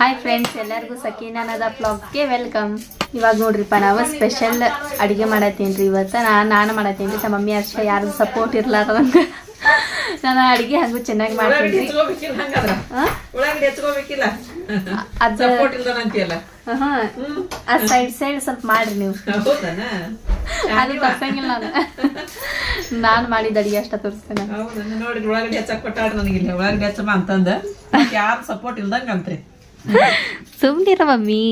Hi friends ಎಲ್ಲರಿಗೂ ಸಕೀನಾನದ ಬ್ಲಾಗ್ಗೆ welcome ಇವಾಗ ನೋಡ್ರಿಪ್ಪ ನಾವು ಸ್ಪೆಷಲ್ ಅಡುಗೆ ಮಾಡತ್ತೀನಿ ರೀ ಇವತ್ತು ನಾನು ನಾನು ಮಾಡತ್ತೀನಿ ರೀ ನಮ್ಮ ಮಮ್ಮಿ ಅಷ್ಟೇ ಯಾರು ಸಪೋರ್ಟ್ ಇರ್ಲಾರ್ದಂಗೆ. ನಾನು ಅಡುಗೆ ಹಂಗೂ ಚೆನ್ನಾಗಿ ಮಾಡ್ತೀನಿ ಅದು ಸೈಡ್ ಸೈಡ್ ಸ್ವಲ್ಪ ಮಾಡ್ರಿ ನೀವು. ಅದು ಬರ್ತಂಗಿಲ್ಲ ನಾನು. ನಾನು ಮಾಡಿದ ಅಡಿಗೆ ಅಷ್ಟ ತೋರಿಸ್ತೇನೆ. ನೋಡಿ ಉಳ್ಳಾಗಡ್ಡಿ ನನಗಿಲ್ಲ ಉಳ್ಳಾಗಡ್ಡಿ ಹೆಚ್ಚಮ್ಮ ಅಂತಂದ. ಯಾರು ಸಪೋರ್ಟ್ ಇಲ್ದಂಗ ಅಂತ್ರಿ ಸುಮ್ಮನಿರ ಮಮ್ಮಿ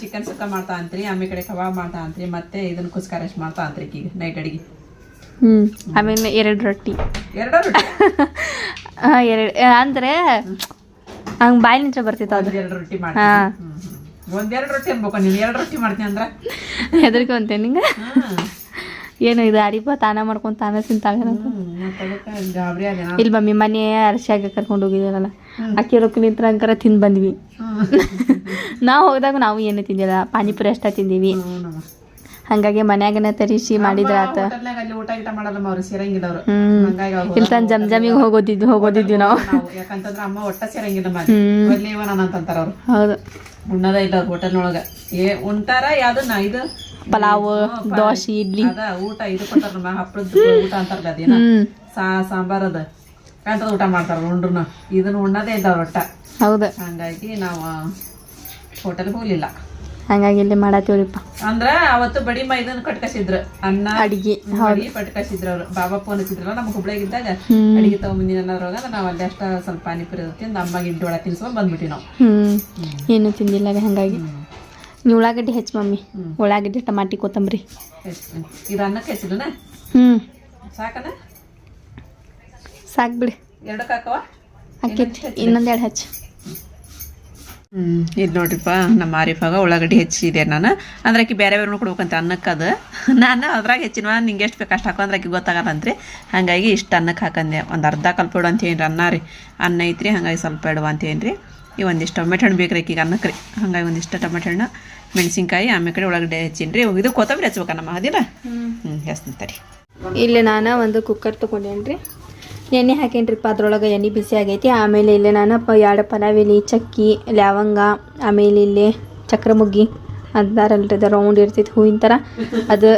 ಚಿಕನ್ ಸುಕ್ಕ ಮಾಡ್ತಾ ಅಂತ್ರಿ ಆಮೇಲೆ ಕಡೆ ಕಬಾಬ್ ಮಾಡ್ತಾ ಅಂತ್ರಿ ಮತ್ತೆ ಇದನ್ನ ಕುಸ್ಕಾರಶ್ ಮಾಡ್ತಾ ಅಂತ್ರಿ ಈಗ ನೈಟ್ ಅಡಿಗೆ. ಹ್ಮ್ ಆಮೇಲೆ ಎರಡು ರೊಟ್ಟಿ. ಎರಡು ರೊಟ್ಟಿ? ಎರಡು ಅಂದರೆ ಹಂಗೆ ಬಾಯಿ ನಿಂತ್ರ ಬರ್ತಿತ್ತು ಅದು. ಎರಡು ರೊಟ್ಟಿ ಮಾಡ್ತೀನಿ. ಮಾಡ್ತೀನಿ ಒಂದೆರಡು ರೊಟ್ಟಿ ಅನ್ಬೇಕು ನೀನು ಎರಡು ರೊಟ್ಟಿ ಮಾಡ್ತೀನಿ ಅಂದ್ರೆ? ಹೆದರ್ಕೊಂತೇನೆ ನಿಂಗೆ? ಏನು ಇದು ಅಡಿಪ ತಾನ ಮಾಡ್ಕೊಂಡು ತಾನ ಸಿಂತಾಗ ಇಲ್ಲಿ ಮಮ್ಮಿ ಮನೆ ಅರಶಾಗ ಕರ್ಕೊಂಡು ಹೋಗಿದ್ದಾರಲ್ಲ ಅಕ್ಕಿ ರೊಕ್ಕ ನಿಂತ್ರ ಅಂಕರ ತಿಂದು ಬಂದ್ವಿ. ನಾವು ಹೋದಾಗ ನಾವು ಏನು ತಿಂದಿಲ್ಲ ಪಾನಿಪುರಿ ಅಷ್ಟ ತಿಂದೀವಿ. ಹಂಗಾಗಿ ಮನ್ಯಾಗನ ತರಿಸಿ ಮಾಡಿದ್ರ ಆತ. ಇಲ್ಲಿ ತನ್ ಜಮ್ ಜಮಿಗೆ ಹೋಗೋದಿದ್ವಿ ಹೋಗೋದಿದ್ವಿ ನಾವು. ಯಾಕಂತಂದ್ರೆ ಅಮ್ಮ ಒಟ್ಟ ಸೇರಂಗಿಲ್ಲ ಹೌದು. ಉಣ್ಣದ ಇಲ್ಲ ಹೋಟೆಲ್ನೊಳಗ. ಏ ಉಂಟಾರ ಯಾವ್ದು ನಾ ಇದು ಪಲಾವ್ ದೋಸೆ ಇಡ್ಲಿ. ಊಟ ಇದು ಕೊಟ್ಟಾರ ಹಪ್ಪಳದ ಊಟ ಅಂತಾರ ಅದೇನ? ಸಾ ಸಾಂಬಾರ್ ಅದ ಕಂಟದ ಊಟ ಮಾಡ್ತಾರ ಉಂಡ್ರುನ. ಇದನ್ನ ಉಣ್ಣದೇ ಇದ್ದಾವ ಒಟ್ಟ ಹೌದು. ಹಂಗಾಗಿ ನಾವು ಹೋಟೆಲ್ಗೆ ಹೋಗ್ಲಿಲ್ಲ. ಹಂಗಾಗಿ ಇಲ್ಲಿ ಮಾಡತ್ತೀವ್ರಿಪ್ಪ ಅಂದ್ರ ಅವತ್ತು ಬಡಿ ಮಾ ಇದನ್ನ ಕಟ್ಕಸಿದ್ರು. ಅನ್ನ ಅಡಿಗೆ ಬಡಿ ಕಟ್ಕಸಿದ್ರು ಅವ್ರು. ಬಾಬಾ ಫೋನ್ ಹಚ್ಚಿದ್ರಲ್ಲ ನಮ್ಗೆ ಹುಬ್ಳಿಯಾಗಿದ್ದಾಗ ಇದ್ದಾಗ ಅಡಿಗೆ ತಗೊಂಬಂದಿನ ಅನ್ನೋದ್ರಾಗ ನಾವು ಅಲ್ಲಿ ಅಷ್ಟ ಸ್ವಲ್ಪ ಪಾನಿಪುರಿ ತಿಂದು ಅಮ್ಮಗೆ ಇಂಟು ಒಳಗೆ ತಿನ್ಸ್ಕೊಂಡ್ ಬಂದ್ಬಿಟ್ಟಿ ನಾವು. ಏನು ತಿಂದಿಲ್ಲ ಹಂಗಾಗಿ. ನೀವು ಉಳ್ಳಾಗಡ್ಡಿ ಹೆಚ್ಚು ಮಮ್ಮಿ. ಉಳ್ಳಾಗಡ್ಡಿ ಟಮಾಟಿ ಕೊತ್ತಂಬರಿ. ಇದು ಅನ್ನಕ್ಕೆ ಹ್ಞೂ ಸಾಕನ? ಸಾಕು ಬಿಡಿ. ಎರಡಕ್ಕೆ ಹಾಕವ ಹಾಕೈತಿ ಇನ್ನೊಂದೆರಡು ಹಚ್ಚು. ಹ್ಞೂ ಇದು ನೋಡ್ರಿಪ್ಪ ನಮ್ಮ ಆರಿಫಾಗ ಉಳ್ಳಾಗಡ್ಡಿ ಹೆಚ್ಚಿದೆ ನಾನು. ಅಂದ್ರೆ ಆಕೆ ಬೇರೆ ಬೇರೆ ಕೊಡ್ಬೇಕಂತ ಅನ್ನಕ್ಕೆ ಅದು. ನಾನು ಅದ್ರಾಗ ಹೆಚ್ಚಿನ ನಿಂಗೆ ಎಷ್ಟು ಬೇಕು ಅಷ್ಟು ಹಾಕೋ ಅಂದ್ರೆ ಆಕಿ ಗೊತ್ತಾಗಲ್ಲಂತ್ರಿ. ಹಾಗಾಗಿ ಇಷ್ಟು ಅನ್ನಕ್ಕೆ ಹಾಕಂದೆ. ಒಂದು ಅರ್ಧ ಕಲ್ಪಿಡು ಅಂತ ಏನ್ರಿ ಅನ್ನ ರೀ. ಅನ್ನ ಐತ್ರಿ ಹಾಗಾಗಿ ಸ್ವಲ್ಪ ಇಡುವ ಅಂತ ಏನ್ರಿ ಈ ಒಂದಿಷ್ಟು ಟೊಮೆಟೊ ಹಣ್ಣು ಬೇಕ್ರಿ ಈಗ ಅನ್ನಕ್ಕೆ ರೀ ಹಾಗಾಗಿ ಒಂದಿಷ್ಟು ಟೊಮೆಟೊ ಹಣ್ಣು ಮೆಣಸಿನ್ಕಾಯಿ ಆಮೇಲೆ ಕಡೆ ಒಳಗಡೆ ಹೆಚ್ಚಿನಿ ರೀ ಇದು ಕೊತ್ತಂಬರಿ ಹಚ್ಬೇಕ ನಮ್ಮ ಅದಿಲ್ಲ? ಹ್ಞೂ ಹೆಸ್ತಿಂತರಿ ಇಲ್ಲಿ ನಾನು ಒಂದು ಕುಕ್ಕರ್ ತೊಗೊಂಡೇನ್ರಿ. ಎಣ್ಣೆ ಹಾಕೇನ್ರಿಪ್ಪ ಅದ್ರೊಳಗೆ ಎಣ್ಣೆ ಬಿಸಿ ಆಗೈತಿ. ಆಮೇಲೆ ಇಲ್ಲಿ ನಾನು ಪ ಎರಡು ಪಲಾವಿಲಿ ಚಕ್ಕಿ ಲವಂಗ ಆಮೇಲೆ ಇಲ್ಲಿ ಚಕ್ರ ಮುಗ್ಗಿ ಅಂತಾರಲ್ರಿ ಅದು ರೌಂಡ್ ಇರ್ತೈತಿ ಹೂವಿನ ಥರ ಅದು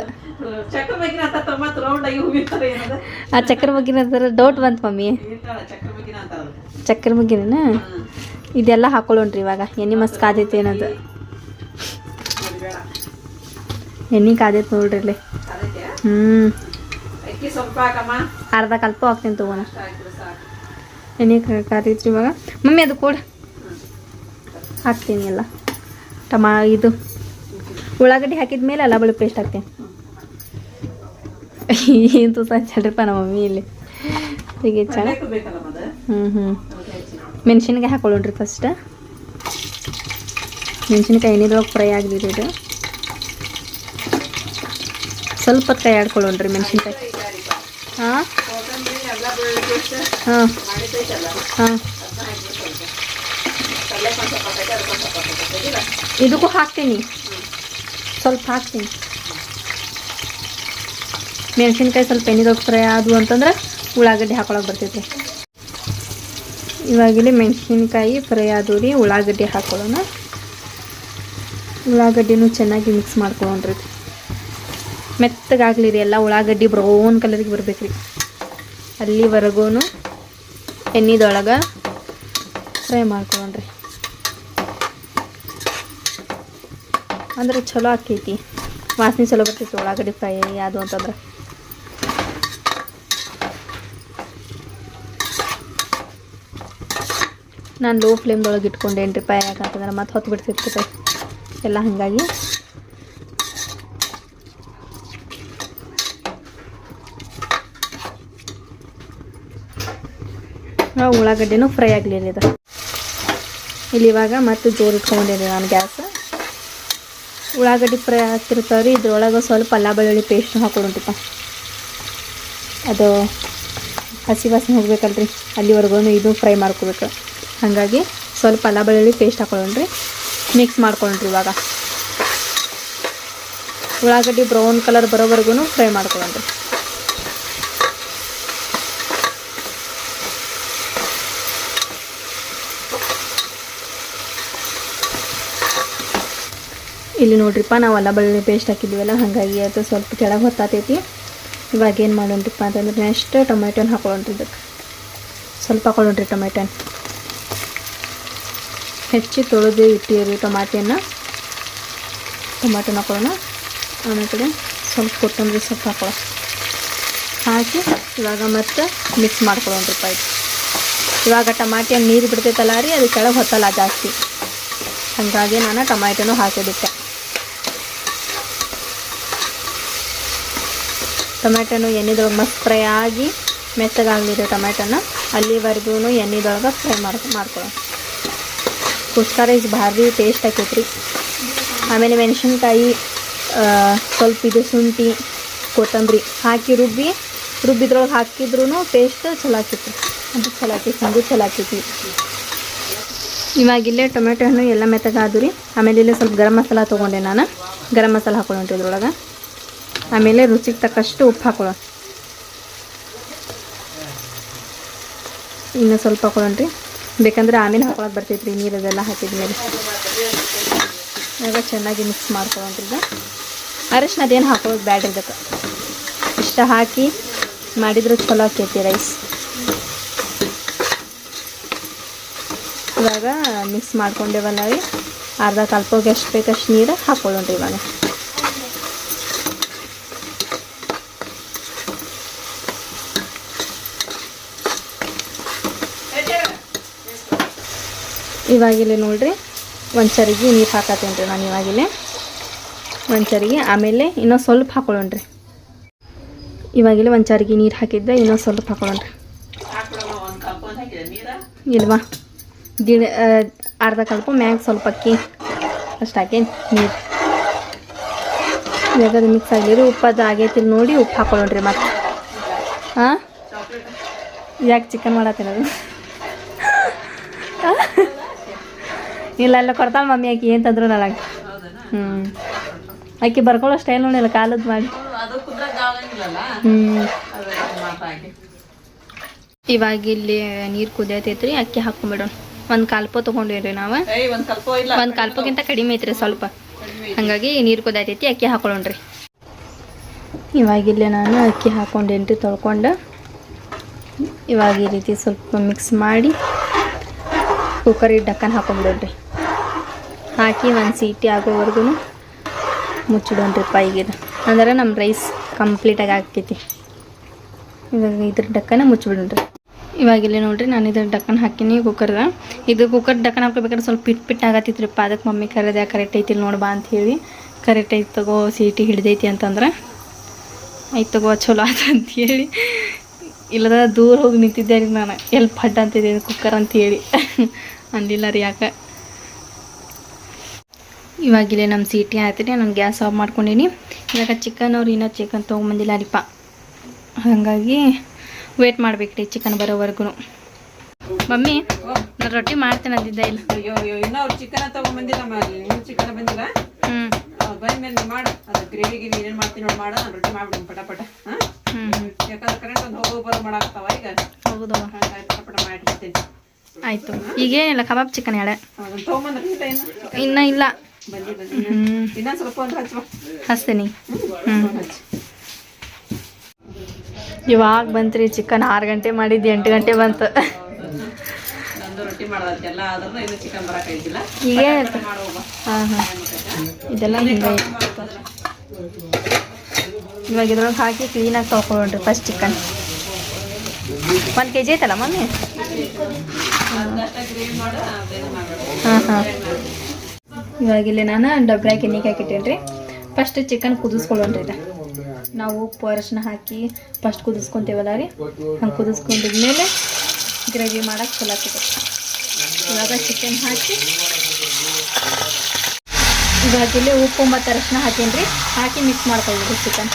ಆ ಚಕ್ರ ಮುಗ್ಗಿನ ಥರ ಡೌಟ್ ಬಂತು ಮಮ್ಮಿ. ಚಕ್ರ ಮುಗ್ಗಿನ ಇದೆಲ್ಲ ಹಾಕೊಳ್ಳೋಣ್ರಿ ಇವಾಗ. ಎಣ್ಣೆ ಮಸ್ತ್ ಕಾದೈತಿ ಏನದು. ಎಣ್ಣೆ ಕಾದೈತಿ ನೋಡ್ರಿ ಇಲ್ಲಿ. ಹ್ಞೂ ಅರ್ಧ ಕಲ್ಪ ಹಾಕ್ತೀನಿ ತಗೋಣ. ಎಣ್ಣೆ ಕಾದೈತ್ರಿ ಇವಾಗ. ಮಮ್ಮಿ ಅದು ಕೂಡ. ಹಾಕ್ತೀನಿ ಎಲ್ಲ. ಟಮಾ ಇದು. ಉಳ್ಳಾಗಡ್ಡಿ ಹಾಕಿದ ಮೇಲೆ ಅಲ್ಲ ಬಳಿ ಪೇಸ್ಟ್ ಹಾಕ್ತೀನಿ. ಏನು ತುಸ ಚಡ್ರಪ್ಪ ನಮ್ಮ ಮಮ್ಮಿ ಇಲ್ಲಿ. ಹೀಗೆ ಚೆನ್ನಾಗಿ ಹ್ಞೂ ಹ್ಞೂ ಮೆಣಸಿನ್ಕಾಯಿ ಹಾಕೊಳ್ಳೋಣ್ರಿ ಫಸ್ಟ್ ಮೆಣಸಿನ್ಕಾಯಿ ಎಣ್ಣೆದೊಳಗೆ ಫ್ರೈ ಆಗಲಿದೆ ಇದು. ಸ್ವಲ್ಪ ಕೈ ಆಡ್ಕೊಳ್ಳೋಣ್ರಿ ಮೆಣಸಿನ್ಕಾಯಿ. ಹಾಂ? ಹಾಂ. ಹಾಂ. ಇದಕ್ಕೂ ಹಾಕ್ತೀನಿ. ಸ್ವಲ್ಪ ಹಾಕ್ತೀನಿ. ಮೆಣಸಿನ್ಕಾಯಿ ಸ್ವಲ್ಪ ಎಣ್ಣೆದೊಳಗೆ ಫ್ರೈ ಆದವು ಅಂತಂದ್ರೆ ಉಳ್ಳಾಗಡ್ಡಿ ಹಾಕೊಳಕ್ಕೆ ಬರ್ತೈತಿ. ಇವಾಗಿಲ್ಲಿ ಮೆಣಸಿನ್ಕಾಯಿ ಫ್ರೈ ಆದೂರಿ ಉಳ್ಳಾಗಡ್ಡಿ ಹಾಕೊಳ್ಳೋಣ. ಉಳ್ಳಾಗಡ್ಡಿನೂ ಚೆನ್ನಾಗಿ ಮಿಕ್ಸ್ ಮಾಡ್ಕೊಳ್ಳೋಣ್ರಿ. ಮೆತ್ತಗಾಗಲಿ ರೀ ಎಲ್ಲ ಉಳ್ಳಾಗಡ್ಡಿ ಬ್ರೌನ್ ಕಲರಿಗೆ ರೀ. ಅಲ್ಲಿವರೆಗೂ ಎಣ್ಣೆದೊಳಗೆ ಫ್ರೈ ಮಾಡ್ಕೊಳ್ಳೋಣ್ರಿ. ಅಂದ್ರೆ ಚಲೋ ಆಕೈತಿ. ವಾಸನೆ ಚಲೋ ಬರ್ತೈತಿ ಉಳ್ಳಾಗಡ್ಡಿ ಫ್ರೈ ಯಾವುದು ಅಂತಂದ್ರೆ. ನಾನು ಲೋ ಫ್ಲೇಮ್ದೊಳಗೆ ಇಟ್ಕೊಂಡೇನ್ರಿ ಪೈ ಯಾಕಂತಂದ್ರೆ ಮತ್ತೆ ಹೊತ್ತು ಬಿಡ್ತಿತ್ತು ಎಲ್ಲ ಹಾಗಾಗಿ. ಉಳ್ಳಾಗಡ್ಡೆನೂ ಫ್ರೈ ಆಗಲಿ ಇದು. ಇಲ್ಲಿ ಇವಾಗ ಮತ್ತೆ ಜೋರು ಇಟ್ಕೊಂಡಿದ್ದೀನಿ ನಾನು ಗ್ಯಾಸ್. ಉಳ್ಳಾಗಡ್ಡಿ ಫ್ರೈ ಆಗ್ತಿರ್ತಾವ್ರಿ ಇದ್ರೊಳಗೆ ಸ್ವಲ್ಪ ಅಲ್ಲ ಬೆಳ್ಳುಳ್ಳಿ ಪೇಸ್ಟ್ ಹಾಕೊಡೋಂಟಿಪ್ಪ ಅದು ಹಸಿ ವಾಸನೆ ಹೋಗ್ಬೇಕಲ್ರಿ ಅಲ್ಲಿವರೆಗೂ ಇದು ಫ್ರೈ ಮಾಡ್ಕೋಬೇಕು. ಹಾಗಾಗಿ ಸ್ವಲ್ಪ ಅಲ್ಲ ಬೆಳ್ಳುಳ್ಳಿ ಪೇಸ್ಟ್ ಹಾಕೊಳ್ಳ್ರಿ ಮಿಕ್ಸ್ ಮಾಡ್ಕೊಳ್ಳ್ರಿ ಇವಾಗ. ಉಳ್ಳಾಗಡ್ಡಿ ಬ್ರೌನ್ ಕಲರ್ ಬರೋವರೆಗೂ ಫ್ರೈ ಮಾಡ್ಕೊಳ್ಳೋಣ ಇಲ್ಲಿ ನೋಡ್ರಿಪ್ಪ, ನಾವು ಅಲ್ಲ ಬೆಳ್ಳುಳ್ಳಿ ಪೇಸ್ಟ್ ಹಾಕಿದ್ದೀವಲ್ಲ, ಹಾಗಾಗಿ ಅದು ಸ್ವಲ್ಪ ಕೆಳಗೆ ಹೊತ್ತಾತೈತಿ. ಇವಾಗ ಏನು ಮಾಡೋಣ್ರಿಪ್ಪ ಅಂತಂದ್ರೆ ನೆಕ್ಸ್ಟ್ ಟೊಮೆಟೊನ ಹಾಕೊಳ್ಳೋಣ್ರಿ ಇದಕ್ಕೆ ಸ್ವಲ್ಪ ಹಾಕೊಳ್ಳೋಣ್ರಿ ಟೊಮೆಟೊನ್ ಹೆಚ್ಚಿ ತೊಳೆದು ಇಟ್ಟಿರಿ ಟೊಮಾಟೆಯನ್ನು, ಟೊಮಾಟೊನ ಹಾಕೊಳ್ಳೋಣ. ಆಮೇಲೆ ಕಡೆ ಸ್ವಲ್ಪ ಕೊತ್ತಂಬರಿ ಸೊಪ್ಪು ಹಾಕೊಳ್ಳೋ ಹಾಕಿ ಇವಾಗ ಮತ್ತೆ ಮಿಕ್ಸ್ ಮಾಡ್ಕೊಳ್ಳೋಣ ರೂಪಾಯಿ. ಇವಾಗ ಟಮಾಟೆ ನೀರು ಬಿಡ್ತೈತಲ್ಲ ರೀ, ಅದು ಕೆಳಗೆ ಹೊತ್ತಲ್ಲ ಜಾಸ್ತಿ. ಹಾಗಾಗಿ ನಾನು ಟೊಮ್ಯಾಟೋನು ಹಾಕಿಬಿಟ್ಟೆ. ಟೊಮ್ಯಾಟೊನು ಎಣ್ಣೆದೊಳಗೆ ಮಸ್ತ್ ಫ್ರೈ ಆಗಿ ಮೆತ್ತಗಾಗಲಿದೆ ಟೊಮ್ಯಾಟೊನ ಅಲ್ಲಿವರೆಗೂ ಎಣ್ಣೆದೊಳಗೆ ಫ್ರೈ ಮಾಡ್ಕೊ ಮಾಡ್ಕೊಳ್ಳೋ ಕುಸ್ಕ ಇಸ್ ಭಾರಿ ಟೇಸ್ಟ್ ಆಕೈತ್ರಿ. ಆಮೇಲೆ ಮೆಣಸಿನ್ಕಾಯಿ ಸ್ವಲ್ಪ ಇದು ಶುಂಠಿ, ಕೊತ್ತಂಬರಿ ಹಾಕಿ ರುಬ್ಬಿ, ರುಬ್ಬಿದ್ರೊಳಗೆ ಹಾಕಿದ್ರೂ ಟೇಸ್ಟ್ ಚಲೋ ಆಕೈತಿ ಅದು ಚಲೋ ಆಕೈತಿ ಸಂಗು ಚಲೋ ಆಕೈತಿ ಇವಾಗ ಇಲ್ಲೇ ಟೊಮೆಟೊ ಹಣ್ಣು ಎಲ್ಲ ಮೆತ್ತಗಾದು ರೀ ಆಮೇಲೆ ಇಲ್ಲೇ ಸ್ವಲ್ಪ ಗರಂ ಮಸಾಲ ತೊಗೊಂಡೆ ನಾನು. ಗರಂ ಮಸಾಲ ಹಾಕೊಂಡು ಇದ್ರೊಳಗೆ ಆಮೇಲೆ ರುಚಿಗೆ ತಕ್ಕಷ್ಟು ಉಪ್ಪು ಹಾಕೊಳ್ಳೋ ಇನ್ನು ಸ್ವಲ್ಪ ಹಾಕೊಳ್ಳೋಣ್ರಿ. ಬೇಕಂದ್ರೆ ಆಮೇಲೆ ಹಾಕೊಳಕ್ ಬರ್ತೈತೆ ರೀ ನೀರು ಅದೆಲ್ಲ ಹಾಕಿದ್ಮೇಲೆ ಇವಾಗ ಚೆನ್ನಾಗಿ ಮಿಕ್ಸ್ ಮಾಡ್ಕೊಳ್ಳೋಣ್ರಿ ಅರಶಿನ ಅದೇನು ಹಾಕೊಳ್ಳೋದು ಬ್ಯಾಡ್ರಿ ಇದಕ್ಕೆ. ಇಷ್ಟ ಹಾಕಿ ಮಾಡಿದ್ರೆ ಚಲೋ ಆಕೈತಿ ರೈಸ್ ಇವಾಗ ಮಿಕ್ಸ್ ಮಾಡ್ಕೊಂಡೇವಲ್ಲ ರೀ ಅರ್ಧ ಕಲ್ಪೋಗಿ ಎಷ್ಟು ಬೇಕಷ್ಟು ನೀರು ಹಾಕೊಳ್ಳೋಣ್ರಿ ಇವಾಗ. ಇವಾಗಿಲ್ಲಿ ನೋಡ್ರಿ, ಒಂದು ಸರಿಗೆ ನೀರು ಹಾಕತ್ತೇನೆ ರೀ ನಾನು ಇವಾಗಿಲ್ಲೇ. ಒಂದು ಸರಿಗೆ, ಆಮೇಲೆ ಇನ್ನೂ ಸ್ವಲ್ಪ ಹಾಕೊಳ್ಳೋಣ್ರಿ. ಇವಾಗಿಲ್ಲ ಒಂದು ಸರಿಗೆ ನೀರು ಹಾಕಿದ್ದೆ ಇನ್ನೂ ಸ್ವಲ್ಪ ಹಾಕೊಳ್ಳೋಣ್ರಿ. ಇಲ್ವಾ? ಗಿಡ ಅರ್ಧ ಕಲ್ಪ ಮ್ಯಾಗ ಸ್ವಲ್ಪ ಅಕ್ಕಿ ಅಷ್ಟು ಹಾಕಿ ನೀರು. ಇವಾಗ ಅದು ಮಿಕ್ಸ್ ಆಗಲಿ. ಉಪ್ಪು ಅದು ಆಗೈತಿ ನೋಡಿ ಉಪ್ಪು ಹಾಕೊಳ್ಳೋಣ್ರಿ ಮತ್ತೆ. ಹಾಂ ಯಾಕೆ ಚಿಕನ್ ಮಾಡತ್ತೇನದು ಇಲ್ಲ ಎಲ್ಲ ಕೊಡ್ತಾಳೆ ಮಮ್ಮಿ ಆಕಿ ಏನು ತಂದ್ರು ನನಗೆ ಹ್ಞೂ ಆಕಿ ಬರ್ಕೊಳ್ಳೋ ಸ್ಟೈಲ್ ನೋಡಿಲ್ಲ ಕಾಲದ್ ಮಾಡಿ. ಹ್ಞೂ ಅದಕ್ಕೆ ಮಾತಾಗಿ ಇವಾಗ ಇಲ್ಲಿ ನೀರು ಕುದಿಯತೈತ್ರಿ ಅಕ್ಕಿ ಹಾಕೊಂಡ್ಬಿಡೋಣ ಒಂದು ಕಲ್ಪ ತೊಗೊಂಡಿವ್ರಿ ನಾವು. ಒಂದು ಕಲ್ಪ ಇಲ್ಲ. ಒಂದು ಕಲ್ಪಕ್ಕಿಂತ ಕಡಿಮೆ ಐತ್ರಿ ಸ್ವಲ್ಪ. ಹಾಗಾಗಿ ನೀರು ಕುದಿಯತೈತಿ ಅಕ್ಕಿ ಹಾಕೊಳ್ಳೋಣ್ರಿ. ಇವಾಗ ಇಲ್ಲಿ ನಾನು ಅಕ್ಕಿ ಹಾಕೊಂಡೇನ್ರಿ ತೊಳ್ಕೊಂಡು. ಇವಾಗ ಈ ರೀತಿ ಸ್ವಲ್ಪ ಮಿಕ್ಸ್ ಮಾಡಿ ಕುಕ್ಕರಿಗೆ ಡಕ್ಕನ್ ಹಾಕೊಂಡ್ಬಿಡೋಣ್ರಿ ಹಾಕಿ ಒಂದು ಸೀಟಿ ಆಗೋವರೆಗೂ ಮುಚ್ಚಿಡೋಣ್ರಿ ಈಗ ಅಂದ್ರೆ ನಮ್ಮ ರೈಸ್ ಕಂಪ್ಲೀಟಾಗಿ ಹಾಕೈತಿ ಇವಾಗ ಇದ್ರ ಡಕ್ಕನ ಮುಚ್ಚಿಬಿಡೋಣ್ರಿ ಇವಾಗ ಇಲ್ಲಿ ನೋಡ್ರಿ ನಾನು ಇದ್ರ ಡಕ್ಕನ್ ಹಾಕಿನಿ ಕುಕ್ಕರ್ದ ಇದು ಕುಕ್ಕರ್ ಡಕ್ಕನ್ ಹಾಕ್ಬೇಕಾದ್ರೆ ಸ್ವಲ್ಪ ಪಿಟ್ ಪಿಟ್ ಆಗತ್ತಿತ್ರಿಪ್ಪ. ಅದಕ್ಕೆ ಮಮ್ಮಿ ಕರೆದ, ಕರೆಕ್ಟ್ ಐತಿ ನೋಡ್ಬಾ ಅಂತ ಹೇಳಿ. ಕರೆಕ್ಟ್ ಐತಿ ತಗೋ, ಸೀಟಿ ಹಿಡ್ದೈತಿ ಅಂತಂದ್ರೆ, ಆಯ್ತು ತಗೋ, ಚಲೋ ಆತ ಅಂತ ಹೇಳಿ. ಇಲ್ಲದ ದೂರ ಹೋಗಿ ನಿಂತಿದ್ದೆ ರೀ ನಾನು. ಎಲ್ಲಿ ಪಡ್ ಅಂತಿದ್ದೀನಿ ಕುಕ್ಕರ್ ಅಂತ ಹೇಳಿ. ಅಂದಿಲ್ಲ ರೀ ಯಾಕೆ. ಇವಾಗಿಲ್ಲೇ ನಮ್ಮ ಸೀಟಿ ಆಯ್ತು ರೀ ನಾನು ಗ್ಯಾಸ್ ಆಫ್ ಮಾಡ್ಕೊಂಡೀನಿ. ಇವಾಗ ಚಿಕನ್ ಅವ್ರು ಇನ್ನೂ ಚಿಕನ್ ತೊಗೊಂಬಂದಿಲ್ಲ ರೀಪ್ಪ ಹಾಗಾಗಿ ವೇಟ್ ಮಾಡ್ಬೇಕ್ರಿ ಚಿಕನ್ ಬರೋವರೆಗೂ ಮಮ್ಮಿ ನಾನು ರೊಟ್ಟಿ ಮಾಡ್ತೇನೆ ಅಂದಿದ್ದೆ ಇಲ್ಲ? ಅಯ್ಯೋ ಅಯ್ಯೋ ಇನ್ನೂ ಅವ್ರು ಚಿಕನ್ ತಗೊಂಬಂದಿಲ್ಲ ಚಿಕನ್ ಬಂದಿಲ್ಲ? ಹ್ಞೂ ಬಂದ ಮೇಲೆ ಮಾಡು. ಅದು ಗ್ರೇವಿಗೆ ಏನೇನು ಮಾಡ್ತೀನಿ ನೋಡಿ ಮಾಡು ನಾನು ರೊಟ್ಟಿ ಮಾಡ್ಬಿಡ್ತೀನಿ ಪಟ ಪಟ ಹಾಂ ಯಾಕಂದ್ರೆ ಕರೆಂಟ್ ಒಂದು ಹೋಗೋ ಬರೋ ಮಾಡಾಕ್ತಾವ ಈಗ. ಹೌದು ಹಾಗಾಗಿ ಪಟ ಪಟ ಮಾಡಿಬಿಡ್ತೀನಿ. ಆಯಿತು. ಈಗೇನಿಲ್ಲ ಕಬಾಬ್ ಚಿಕನ್ ಇನ್ನ ತೊಗೊಂಬಂದ್ರೆ ಇನ್ನೂ ಇಲ್ಲ. ಹಚ್ತೀನಿ. ಹಚ್ಚು. ಇವಾಗ ಬಂತ್ರಿ ಚಿಕನ್ ಆರು ಗಂಟೆ ಮಾಡಿದ್ದು ಎಂಟು ಗಂಟೆ ಬಂತು. ಈಗ ಹಾಂ ಹಾಂ. ಇದೆಲ್ಲ ಹಿಂಗೆ ಇವಾಗ ಇದ್ರೊಳಗೆ ಹಾಕಿ ಕ್ಲೀನಾಗಿ ತೊಗೊಂಡ್ರಿ ಫಸ್ಟ್ ಚಿಕನ್ ಒಂದು ಕೆ ಜಿ ಐತಲ್ಲ ಮಮ್ಮಿ? ಹಾಂ ಹಾಂ. ಇವಾಗ ಇಲ್ಲಿ ನಾನು ಡಬ್ರಾಗಿ ಎಣ್ಣೆಗೆ ಹಾಕಿಟ್ಟೇನಿ ರೀ. ಫಸ್ಟ್ ಚಿಕನ್ ಕುದಿಸ್ಕೊಳ್ಳೋಣ ರೀ ನಾವು ಉಪ್ಪು, ಅರಶಿನ ಹಾಕಿ ಫಸ್ಟ್ ಕುದಿಸ್ಕೊಂತೀವಲ್ಲ ರೀ. ಹಂಗೆ ಕುದಿಸ್ಕೊಂಡಿದ್ಮೇಲೆ ಗ್ರೇವಿ ಮಾಡೋಕ್ಕೆ ಚಲೋ ಆಗ್ತದೆ. ಇವಾಗ ಚಿಕನ್ ಹಾಕಿ ಇವಾಗ ಇಲ್ಲಿ ಉಪ್ಪು ಮತ್ತು ಅರಶಿನ ಹಾಕೀನಿ ರೀ. ಹಾಕಿ ಮಿಕ್ಸ್ ಮಾಡ್ಕೊಳ್ಳಿ ಚಿಕನ್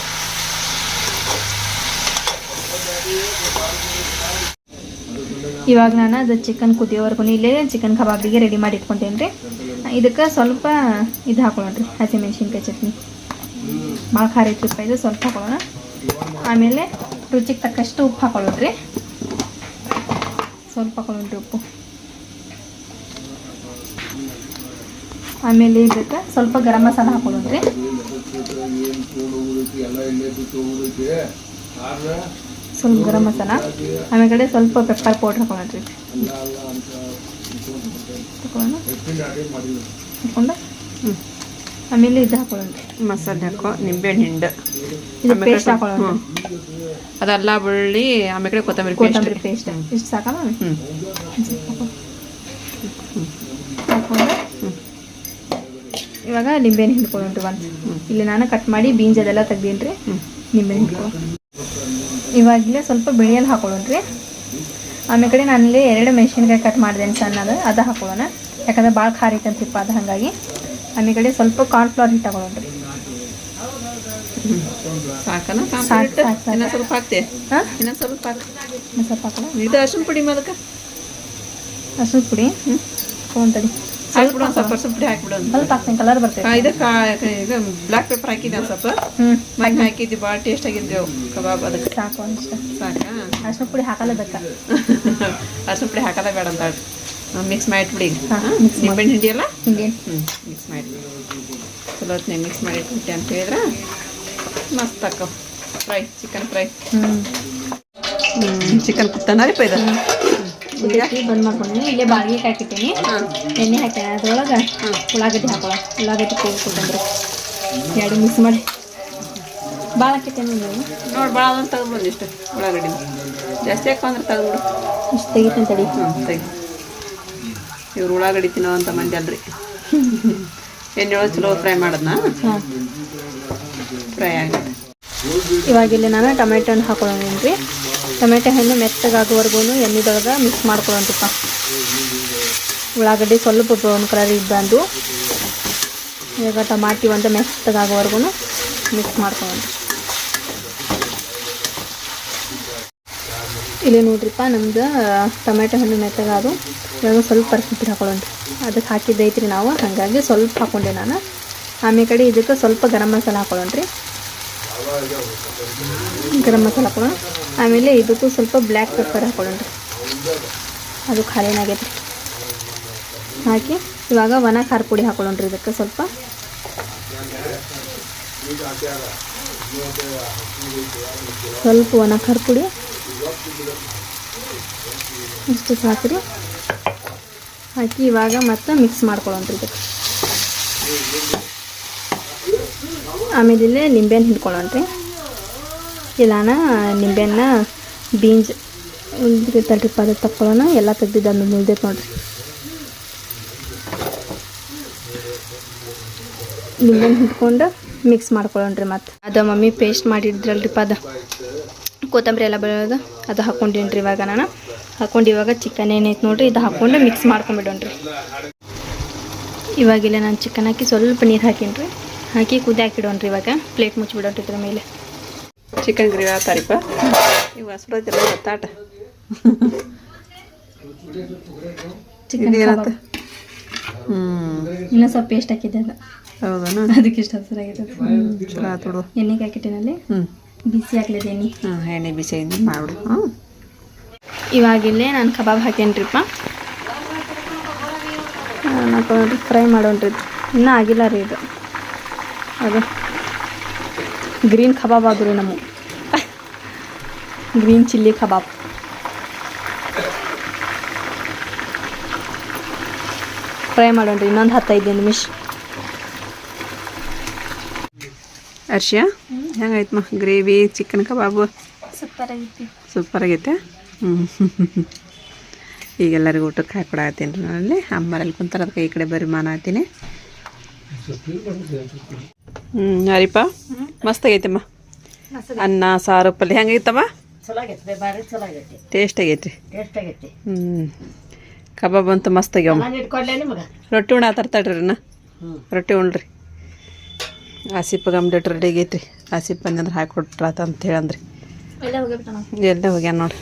ಇವಾಗ ನಾನು ಅದು ಚಿಕನ್ ಕುದಿಯೋವರೆಗೂ ಇಲ್ಲೇ ಚಿಕನ್ ಕಬಾಬಿಗೆ ರೆಡಿ ಮಾಡಿ ಇಟ್ಕೊಂತೇನೆ ರೀ. ಇದಕ್ಕೆ ಸ್ವಲ್ಪ ಇದು ಹಾಕೊಳ್ಳೋಣ್ರಿ ಹಸಿಮೆಣ್ಸಿನ್ಕಾಯಿ ಚಟ್ನಿ. ಭಾಳ ಖಾರ ಇಟ್ಟಿಪ್ಪ ಇದು, ಸ್ವಲ್ಪ ಹಾಕೊಳ್ಳೋಣ. ಆಮೇಲೆ ರುಚಿಗೆ ತಕ್ಕಷ್ಟು ಉಪ್ಪು ಹಾಕೊಳ್ಳೋಣ್ರಿ ಸ್ವಲ್ಪ ಹಾಕೊಳ್ಳೋಣ್ರಿ ಉಪ್ಪು. ಆಮೇಲೆ ಇದಕ್ಕೆ ಸ್ವಲ್ಪ ಗರಂ ಮಸಾಲ ಹಾಕೊಳ್ಳೋಣ್ರಿ ಸ್ವಲ್ಪ ಗರಂ ಮಸಾಲ ಆಮೇಲೆ ಸ್ವಲ್ಪ ಪೆಪ್ಪರ್ ಪೌಡ್ರ್ ಹಾಕೊಂಡ್ರಿ. ಹಾಕೊಂಡು ಆಮೇಲೆ ಇದು ಹಾಕೊಳ್ಳೋಣ್ರಿ ಮಸಾಲೆ ಹಾಕೋ ನಿಂಬೆಹಣ್ಣು ಹಿಂಡು. ಇದು ಪೇಸ್ಟ್ ಹಾಕೊಳ್ಳೋಣ. ಅದೆಲ್ಲ ಬೆಳ್ಳಿ ಆಮೇಲೆ ಕೊತ್ತಂಬರಿ ಕೊತ್ತಂಬರಿ ಪೇಸ್ಟ್ ಇಷ್ಟು ಸಾಕಲ್ಲ ಹ್ಞೂ ಹಾಕೊಂಡು ಇವಾಗ ನಿಂಬೆಹಣ್ಣು ಹಿಂಡ್ಕೊಳ್ಳೋಣ್ರಿ ಒಂದು. ಇಲ್ಲಿ ನಾನು ಕಟ್ ಮಾಡಿ ಬೀನ್ಸ್ ಅದೆಲ್ಲ ತೆಗ್ದೀನಿ ರೀ ನಿಂಬೆಹಣ್ಣು ಹಿಂಡ್ಕೊಳ್ಳೋ ಇವಾಗಲೇ ಸ್ವಲ್ಪ ಬಿಳಿಯಲ್ಲಿ ಹಾಕೊಳ್ಳೋಣ್ರಿ ಆಮೇಲೆ ಕಡೆ ನಾನಲ್ಲಿ ಎರಡು ಮೆಣಸಿನ್ಕಾಯಿ ಕಟ್ ಮಾಡಿದೆ ಸಣ್ಣದು ಅದು ಹಾಕೊಳ್ಳೋಣ. ಯಾಕಂದ್ರೆ ಭಾಳ ಖಾರ ಐತಂತಿಪ್ಪ ಅದು ಹಾಗಾಗಿ. ಆಮೇಲೆ ಕಡೆ ಸ್ವಲ್ಪ ಕಾರ್ನ್ಫ್ಲವರ್ ಹಿಟ್ಟು ಹಾಕೊಳ್ಳೋಣ್ರಿ ಸಾಕನ ಸಾಕು, ಸಾಕು, ಸಾಕು. ಇನ್ನೊಂದು ಸ್ವಲ್ಪ ಹಾಕ್ತೆ? ಹಾಂ? ಇನ್ನೊಂದು ಸ್ವಲ್ಪ ಹಾಕ್. ಸ್ವಲ್ಪ ಹಾಕೊಳ್ಳೋ ಇದು ಅರ್ಶಿನ ಪುಡಿ ಮೊದಕ ಅರ್ಶಿನ ಪುಡಿ? ಹ್ಞೂ ತೊಗೊಂತಡಿ ಹಾಕ್ಬಿಡು ಒಂದು ಸ್ವಲ್ಪ ಅರ್ಶಿನ ಪುಡಿ ಹಾಕ್ಬಿಡು ಒಂದು ಸ್ವಲ್ಪ ಹಾಕ್ತೀನಿ ಕಲರ್ ಬರ್ತೈತೆ. ಇದು ಕಾ ಇದು ಬ್ಲ್ಯಾಕ್ ಪೇಪರ್ ಹಾಕಿದ್ದೆ ಒಂದು ಸ್ವಲ್ಪ ಮತ್ತೆ ಹಾಕಿದ್ದೆ ಭಾಳ ಟೇಸ್ಟ್ ಆಗಿದ್ದೆವು ಕಬಾಬ್ ಅದಕ್ಕೆ? ಸಾಕು ಸಾಕಾ? ಅರ್ಶಿನ ಪುಡಿ ಹಾಕಲ್ಲ ಬೇಕಾ? ಅರ್ಶಿನ ಪುಡಿ ಹಾಕಲ್ಲ ಬೇಡ ಅಂತ ಮಿಕ್ಸ್ ಮಾಡಿಟ್ಬಿಡಿ. ಹಾ, ಹಿಂಡಿ ಅಲ್ಲ ಹಿಂಗೆ. ಹ್ಞೂ ಮಿಕ್ಸ್ ಮಾಡಿಬಿಡಿ ಚಲೋ ಹೊತ್ತಿನಾಗ ಮಿಕ್ಸ್ ಮಾಡಿಟ್ಬಿಟ್ಟೆ ಅಂತ ಹೇಳಿದ್ರೆ? ಮಸ್ತ್ ಅಕ್ಕವ ಫ್ರೈ ಚಿಕನ್ ಫ್ರೈ ಹ್ಞೂ ಚಿಕನ್ ಕುತ್ತಾನರಿಪ್ಪ ಇದು? ಕುದಿಸಿ ಬಂದ್ ಮಾಡ್ಕೊಂಡಿ ಇಲ್ಲೇ ಬಾಳ್ಗೆ ಹಾಕಿಟ್ಟೀನಿ. ಎಣ್ಣೆ ಹಾಕಿ ಅದ್ರೊಳಗೆ ಉಳ್ಳಾಗಡ್ಡಿ ಹಾಕೊಳ್ಳ ಉಳ್ಳಾಗಡ್ಡಿ ಪೇರ್ ಕೊಟ್ಟಂದ್ರೆ ಎರಡು ಮಿಕ್ಸ್ ಮಾಡಿ. ಭಾಳ ಹಾಕಿಟ್ಟೇನೆ ನೀವು ನೋಡಿ ಭಾಳ ಅದನ್ನು ತೆಗೆದು ಇಷ್ಟು ಉಳ್ಳಾಗಡ್ಡಿ. ಜಾಸ್ತಿ ಹಾಕೊಂಡ್ರೆ ತೆಗೆದ್ಬಿಡು ಇಷ್ಟು ತೆಗಿತೀನಿ ತಡಿ. ಹ್ಞೂ ತೆಗಿ. ಇವ್ರು ಉಳ್ಳಾಗಡ್ಡಿ ತಿನ್ನೋ ಅಂತ ಮಂದಿ ಅಲ್ರಿ ಎಣ್ಣೆ ಒಳಗೆ ಚಲೋ ಫ್ರೈ ಮಾಡೋದನ್ನ ಫ್ರೈ ಆಗಿ. ಇವಾಗ ಇಲ್ಲಿ ನಾನು ಟೊಮೆಟೊ ಹಣ್ಣು ಹಾಕೊಳ್ಳೋಣ ಟೊಮೆಟೊ ಹಣ್ಣು ಮೆತ್ತಗಾಗುವವರೆಗೂ ಎಣ್ಣೆದೊಳಗೆ ಮಿಕ್ಸ್ ಮಾಡ್ಕೊಳ್ಳೋಂತಪ್ಪ ಉಳ್ಳಾಗಡ್ಡೆ ಸ್ವಲ್ಪ ಬ್ರೌನ್ ಕಲರ್ ಬಂದು ಇವಾಗ ಟಮಾಟಿ ಒಂದು ಮೆತ್ತಗಾಗುವವರೆಗೂ ಮಿಕ್ಸ್ ಮಾಡ್ಕೊಳ್ಳೋಣ. ಇಲ್ಲಿ ನೋಡ್ರಿಪ್ಪ, ನಮ್ದು, ಟೊಮೆಟೊ ಹಣ್ಣು ಮೆತ್ತಗಾದು ಇವಾಗ ಸ್ವಲ್ಪ ಪರಿಸ್ಥಿತಿ ಹಾಕೊಳ್ಳೋಣ. ಅದಕ್ಕೆ ಹಾಕಿದ್ದೈತ್ರಿ ನಾವು, ಹಾಗಾಗಿ ಸ್ವಲ್ಪ ಹಾಕೊಂಡೆ ನಾನು. ಆಮೇಲೆ ಕಡೆ ಇದಕ್ಕೆ ಸ್ವಲ್ಪ ಗರಂ ಮಸಾಲ ಹಾಕೊಳ್ಳೋಣ್ರಿ. ಗರಂ ಮಸಾಲ ಹಾಕೊಳ್ಳೋಣ. ಆಮೇಲೆ ಇದಕ್ಕೂ ಸ್ವಲ್ಪ ಬ್ಲ್ಯಾಕ್ ಪೆಪ್ಪರ್ ಹಾಕೊಳ್ಳೋಣ. ಅದು ಖಾಲಿನಾಗೈತೆ ಹಾಕಿ, ಇವಾಗ ಒಣ ಖಾರ ಪುಡಿ ಹಾಕೊಳ್ಳೋಣ್ರಿ ಇದಕ್ಕೆ ಸ್ವಲ್ಪ. ಸ್ವಲ್ಪ ಒಣ ಖಾರ ಪುಡಿ. ಇಷ್ಟು ಸಾಕ್ರಿ. ಹಾಕಿ ಇವಾಗ ಮತ್ತೆ ಮಿಕ್ಸ್ ಮಾಡ್ಕೊಳ್ಳೋಣ್ರಿ ಇದಕ್ಕೆ. ಆಮೇಲೆ ಇಲ್ಲೇ ನಿಂಬೆಹಣ್ಣು ಹಿಂಡ್ಕೊಳ್ಳೋಣ್ರಿ ಇಲ್ಲಾನ ನಿಂಬೆಹಣ್ಣ, ಬೀನ್ಸ್ ಉಳಿದಿರ್ತಲ್ರಿ ಪದ ತಕ್ಕೊಳ್ಳೋಣ ಎಲ್ಲ ತೆಗ್ದಿದ್ದು ಅದು ಮುಳ್ದೈತೆ ನೋಡ್ರಿ. ನಿಂಬೆಹಣ್ಣು ಹಿಡ್ಕೊಂಡು ಮಿಕ್ಸ್ ಮಾಡ್ಕೊಳ್ಳೋಣ್ರಿ ಮತ್ತು. ಅದು ಮಮ್ಮಿ ಪೇಸ್ಟ್ ಮಾಡಿದ್ರಲ್ರಿ ಪದ. ಕೊತ್ತಂಬರಿ ಎಲ್ಲ ಬೆಳೆಯೋದು ಅದು ಹಾಕ್ಕೊಂಡೇನ್ರಿ ಇವಾಗ ನಾನು. ಹಾಕೊಂಡು ಇವಾಗ ಚಿಕನ್ ಏನೈತೆ ನೋಡ್ರಿ, ಇದು ಹಾಕ್ಕೊಂಡು ಮಿಕ್ಸ್ ಮಾಡ್ಕೊಂಬಿಡೋಣ್ರಿ. ಇವಾಗಿಲ್ಲ ನಾನು ಚಿಕನ್ ಹಾಕಿ ಸ್ವಲ್ಪ ನೀರು ಹಾಕೀನಿ ಹಾಕಿ ಕುದಿ ಹಾಕಿಡೋಣ್ರಿ ಇವಾಗ ಪ್ಲೇಟ್ ಮುಚ್ಚಿಬಿಡೋಣ್ರಿ ಇದ್ರ ಮೇಲೆ. ಚಿಕನ್ ಗ್ರೇವಿ ಆತಾರಿಪ್ಪ ಇವು ಹಸ್ರೈತಿಲ್ಲ ಗೊತ್ತಾಟ. ಚಿಕನ್ ಹ್ಞೂ ಇನ್ನೂ ಸ್ವಲ್ಪ ಪೇಸ್ಟ್ ಹಾಕಿದ್ದೆ ಅದು. ಹೌದನ? ಅದಕ್ಕೆ ಇಷ್ಟ ಹಸಿರಾಗಿದೆ. ಚಲೋ ಎಣ್ಣೆಗೆ ಹಾಕಿಟ್ಟಿನಲ್ಲಿ ಬಿಸಿ ಹಾಕ್ಲಿದೆ ಎಣ್ಣೆ. ಎಣ್ಣೆ ಬಿಸಿ ಅయింದು ಮಾಡಿ ಹ್ಞೂ ಇವಾಗಿಲ್ಲೇ ನಾನು ಕಬಾಬ್ ಹಾಕೇನ್ರಿಪ್ಪ ಫ್ರೈ ಮಾಡೋಣ್ರಿ ಇನ್ನೂ ಆಗಿಲ್ಲ ರೀ ಇದು. ಅದು. ಗ್ರೀನ್ ಕಬಾಬ್ ಆದ್ರಿ ನಮ್ಮ ಗ್ರೀನ್ ಚಿಲ್ಲಿ ಕಬಾಬ್ ಫ್ರೈ ಮಾಡೋಣ್ರಿ ಇನ್ನೊಂದು ಹತ್ತೈದು ನಿಮಿಷ. ಅರ್ಶಿಯ ಹೆಂಗಾಯ್ತಮ್ಮ ಗ್ರೇವಿ ಚಿಕನ್ ಕಬಾಬು ಸೂಪರ್ ಆಗೈತಿ ಸೂಪರ್ ಆಗೈತೆ ಹ್ಞೂ ಈಗೆಲ್ಲರಿಗೂ ಊಟಕ್ಕೆ ಹಾಕೊಡತ್ತೀನಿ ರೀ ನಾನಲ್ಲಿ ಅಮ್ಮರಲ್ಲಿ ಕುಂತಾರ ಅದಕ್ಕೆ ಈ ಕಡೆ ಬರೀ ಮಾನಾತೀನಿ ಹ್ಞೂ ಹರಿಪ ಮಸ್ತ್ ಆಗೈತಮ್ಮ ಅನ್ನ ಸಾರು ಪಲ್ಯ ಹೆಂಗೈತಮ್ಮ ಟೇಸ್ಟ್ ಆಗೈತ್ರಿ ಆಗೈತಿ ಹ್ಞೂ ಕಬಾಬ್ ಅಂತೂ ಮಸ್ತ್ ಆಗ್ಯಾವ ರೊಟ್ಟಿ ಉಣ ತರ್ತಾಡ್ರಿ ಹ್ಞೂ ರೊಟ್ಟಿ ಉಣ್ರಿ. ಹಸಿಪ್ಪ ಕಂಪ್ಲೀಟ್ ರೆಡಿ ಆಗೈತ್ರಿ. ಆಸಿಪ್ ಅಂದ್ರೆ ಹಾಕಿ ಕೊಟ್ರಾತ ಅಂತ ಹೇಳಂದ್ರಿ ಎಲ್ಲೇ ಹೋಗ್ಯಾನ ನೋಡ್ರಿ.